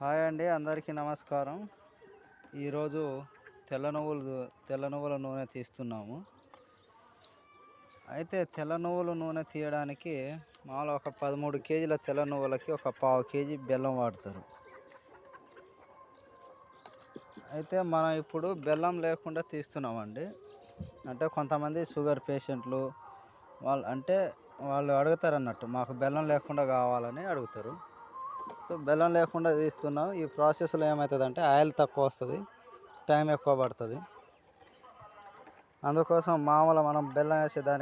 Hi అండి అందరికీ నమస్కారం. ఈరోజు తెల్ల నువ్వులు తెల్ల నువ్వుల నూనె తీస్తున్నాము. అయితే తెల్ల నువ్వుల నూనె తీయడానికి మామూలు ఒక పదమూడు కేజీల తెల్ల నువ్వులకి ఒక పావు కేజీ బెల్లం వాడతారు. అయితే మనం ఇప్పుడు బెల్లం లేకుండా తీస్తున్నామండి. అంటే కొంతమంది షుగర్ పేషెంట్లు వాళ్ళు అంటే వాళ్ళు అడుగుతారు అన్నట్టు మాకు బెల్లం లేకుండా కావాలని అడుగుతారు. సో బెల్లం లేకుండా తీస్తున్నాం. ఈ ప్రాసెస్లో ఏమవుతుందంటే ఆయిల్ తక్కువ వస్తుంది టైం ఎక్కువ పడుతుంది. అందుకోసం మామూలు మనం బెల్లం వేసేదానికి